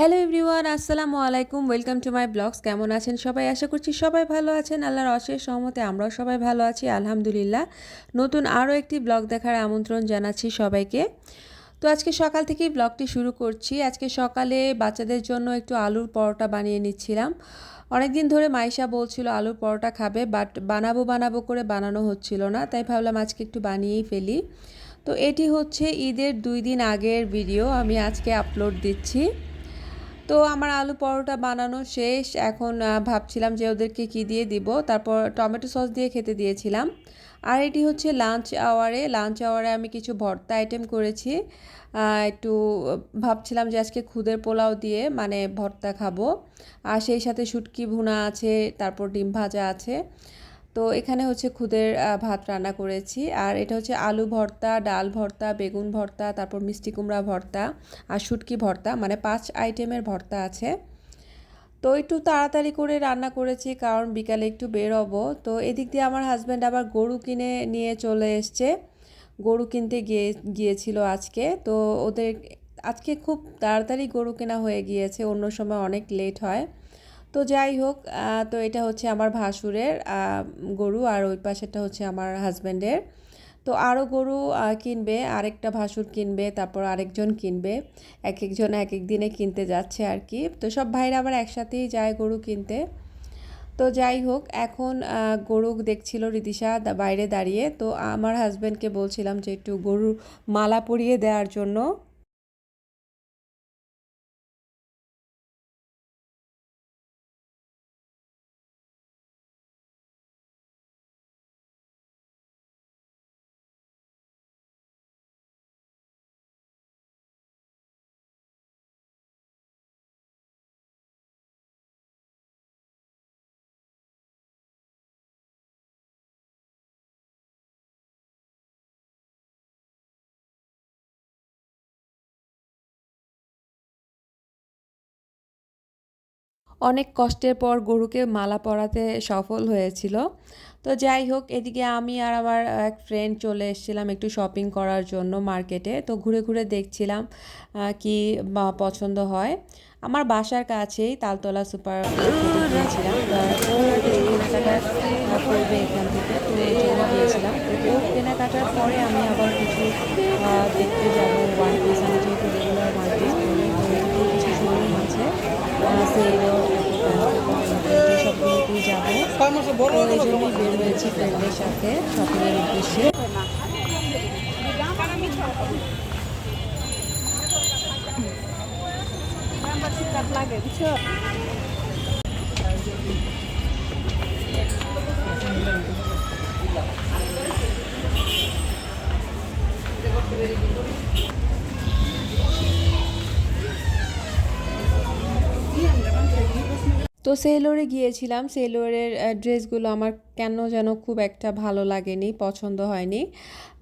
Hello everyone আসসালামু আলাইকুম welcome to my blogs কেমন আছেন সবাই? আশা করছি সবাই ভালো আছেন, আল্লাহর অশেষ সহমতে আমরাও সবাই ভালো আছি, আলহামদুলিল্লাহ। নতুন আরও একটি ব্লগ দেখার আমন্ত্রণ জানাচ্ছি সবাইকে। তো আজকে সকাল থেকেই ব্লগটি শুরু করছি। আজকে সকালে বাচ্চাদের জন্য একটু আলুর পরোটা বানিয়ে নিচ্ছিলাম। অনেকদিন ধরে মাইশা বলছিল আলুর পরোটা খাবে বাট বানাবো বানাবো করে বানানো হচ্ছিল না, তাই ভাবলাম আজকে একটু বানিয়েই ফেলি। তো এটি হচ্ছে ঈদের দুই দিন আগের ভিডিও আমি আজকে আপলোড দিচ্ছি। তো আমার আলু পরোটা বানানো শেষ। এখন ভাবছিলাম যে ওদেরকে কি দিয়ে দিব। তারপর টমেটো সস দিয়ে খেতে দিয়েছিলাম। আর এটি হচ্ছে লাঞ্চ আওয়ারে। লাঞ্চ আওয়ারে আমি কিছু ভর্তা আইটেম করেছি। একটু ভাবছিলাম যে আজকে খুদের পোলাও দিয়ে মানে ভর্তা খাব। আর সেই সাথে শুটকি ভুনা আছে, তারপর ডিম ভাজা আছে। তো এখানে হচ্ছে খুদের ভাত রান্না করেছি। আর এটা হচ্ছে আলু ভর্তা, ডাল ভর্তা, বেগুন ভর্তা, তারপর মিষ্টি কুমড়া ভর্তা আর শুটকি ভর্তা মানে পাঁচ আইটেমের ভর্তা আছে। তো একটু তাড়াতাড়ি করে রান্না করেছি, কারণ বিকালে একটু বেরোবো। তো এদিক দিয়ে আমার হাজব্যান্ড আবার গরু কিনে নিয়ে চলে এসছে। গরু কিনতে গিয়ে, গিয়েছিল আজকে। তো ওদের, আজকে খুব তাড়াতাড়ি গরু কেনা হয়ে গিয়েছে, অন্য সময় অনেক লেট হয়। তো যাই হোক তো এটা হচ্ছে আমার ভাসুরের গরু আর ওই পাশেটা হচ্ছে আমার হাজব্যান্ডের। তো আরও গরু কিনবে, আরেকটা ভাসুর কিনবে, তারপর আরেকজন কিনবে এক একজন এক এক দিনে কিনতে যাচ্ছে আর কি। তো সব ভাইরা আবার একসাথেই যায় গরু কিনতে। তো যাই হোক, এখন গরু দেখছিল রিদিশা বাইরে দাঁড়িয়ে। তো আমার হাজব্যান্ডকে বলছিলাম যে একটু গরুর মালা পরিয়ে দেওয়ার জন্য। অনেক কষ্টের পর গরুকে মালা পরাতে সফল হয়েছিল। তো যাই হোক, এদিকে আমি আর আমার এক ফ্রেন্ড চলে এসেছিলাম একটু শপিং করার জন্য মার্কেটে তো ঘুরে ঘুরে দেখছিলাম কি পছন্দ হয়। আমার বাসার কাছেই তালতলা সুপার কেনাকাটার পরে আমি আবার কিছু দেখতে যাব। ওয়ান পিস আমি যেহেতু রেগুলার ওয়ান পিস কিছু শোরুম আছে। সেলও সবগুলোতেই যাব তো এই জন্যই বের হয়েছি ফ্রেন্ডের সাথে শপিংয়ের উদ্দেশ্যে। লাগে বুঝছ তো সেলোরে গিয়েছিলাম। সেলোরের ড্রেসগুলো আমার কেন যেন খুব একটা ভালো লাগেনি, পছন্দ হয়নি।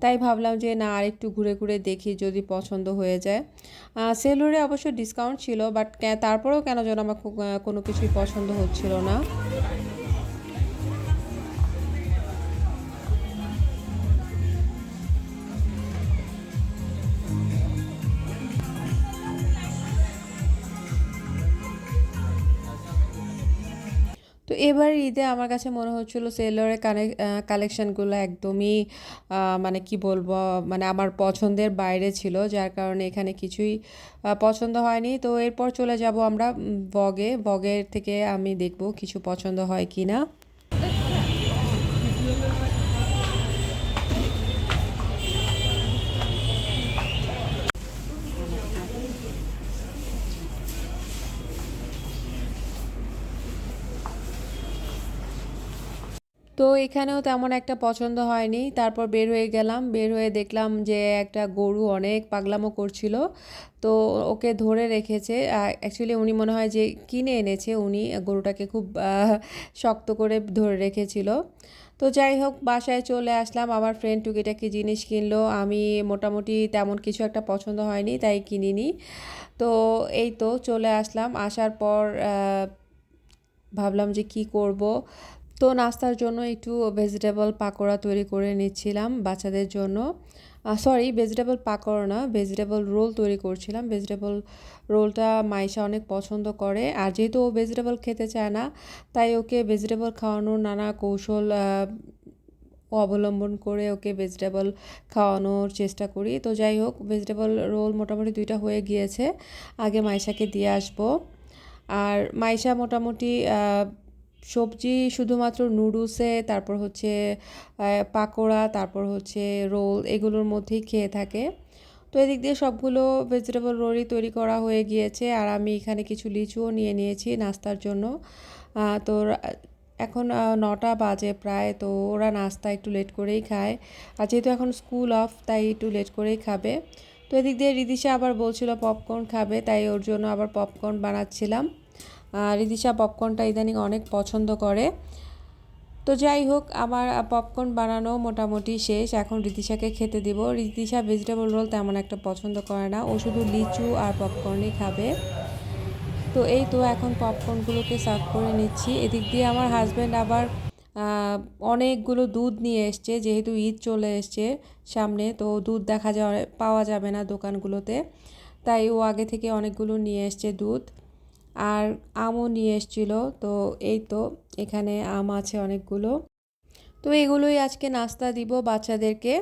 তাই ভাবলাম যে না আর একটু ঘুরে ঘুরে দেখি যদি পছন্দ হয়ে যায়। সেলোরে অবশ্য ডিসকাউন্ট ছিল বাট তারপরেও কেন যেন আমার কোনো কিছুই পছন্দ হচ্ছিল না। এবার ঈদে আমার কাছে মনে হচ্ছিল সেলরের কানে কালেকশানগুলো একদমই মানে কি বলব মানে আমার পছন্দের বাইরে ছিল, যার কারণে এখানে কিছুই পছন্দ হয়নি। তো এরপর চলে যাব আমরা বগে বগের থেকে আমি দেখব কিছু পছন্দ হয় কি না তো এখানেও তেমন একটা পছন্দ হয়নি। তারপর বের হয়ে গেলাম, বের হয়ে দেখলাম যে একটা গরু অনেক পাগলামো করছিল। তো ওকে ধরে রেখেছে। অ্যাকচুয়ালি উনি মনে হয় যে কিনে এনেছে, উনি গরুটাকে খুব শক্ত করে ধরে রেখেছিল। তো যাই হোক, বাসায় চলে আসলাম। আমার ফ্রেন্ড টুকিটাকি জিনিস কিনলো। আমি মোটামুটি তেমন কিছু একটা পছন্দ হয়নি, তাই কিনিনি। তো এই তো চলে আসলাম। আসার পর ভাবলাম যে কি করব। তো নাস্তার জন্য একটু ভেজিটেবল পাকোড়া তৈরি করে নিচ্ছিলাম বাচ্চাদের জন্য। সরি ভেজিটেবল পাকোড়া না ভেজিটেবল রোল তৈরি করছিলাম। ভেজিটেবল রোলটা মাইশা অনেক পছন্দ করে। আর যেহেতু ও ভেজিটেবল খেতে চায় না, তাই ওকে ভেজিটেবল খাওয়ানোর নানা কৌশল অবলম্বন করে ওকে ভেজিটেবল খাওয়ানোর চেষ্টা করি। তো যাই হোক ভেজিটেবল রোল মোটামুটি দুইটা হয়ে গিয়েছে। আগে মাইশাকে দিয়ে আসব। আর মাইশা মোটামুটি সবজি শুধুমাত্র নুডলসে, তারপর হচ্ছে পাকোড়া, তারপর হচ্ছে রোল এগুলোর মধ্যেই খেয়ে থাকে। তো এদিক দিয়ে সবগুলো ভেজিটেবল রোলই তৈরি করা হয়ে গিয়েছে আর আমি এখানে কিছু লিচুও নিয়ে নিয়েছি নাস্তার জন্য। তো এখন নটা বাজে প্রায়, তো ওরা নাস্তা একটু লেট করেই খায়। আর যেহেতু এখন স্কুল অফ তাই একটু লেট করেই খাবে। তো এদিক দিয়ে রিদিশা আবার বলছিল পপকর্ন খাবে, তাই ওর জন্য আবার পপকর্ন বানাচ্ছিলাম। রিদিশা পপকর্নটা ইদানিং অনেক পছন্দ করে। তো যাই হোক, আমার পপকর্ন বানানো মোটামুটি শেষ। এখন রিদিশাকে খেতে দিব। রিদিশা ভেজিটেবল রোল তেমন একটা পছন্দ করে না। ও শুধু লিচু আর পপকর্নই খাবে। তো এই তো এখন পপকর্নগুলোকে সার্ভ করে নিচ্ছি। এদিক দিয়ে আমার হাজব্যান্ড আবার অনেকগুলো দুধ নিয়ে এসছে। যেহেতু ঈদ চলে এসছে সামনে, তো দুধ দেখা যায় পাওয়া যাবে না দোকানগুলোতে। তাই ও আগে থেকে অনেকগুলো নিয়ে এসছে দুধ। আর আমও নিয়ে এসছিল। তো এই তো এখানে আম আছে অনেকগুলো। তো এগুলোই আজকে নাস্তা দিব বাচ্চাদেরকে।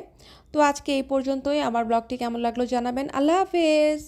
তো আজকে এই পর্যন্তই। আমার ব্লগটি কেমন লাগল জানাবেন। আল্লাহ হাফেজ।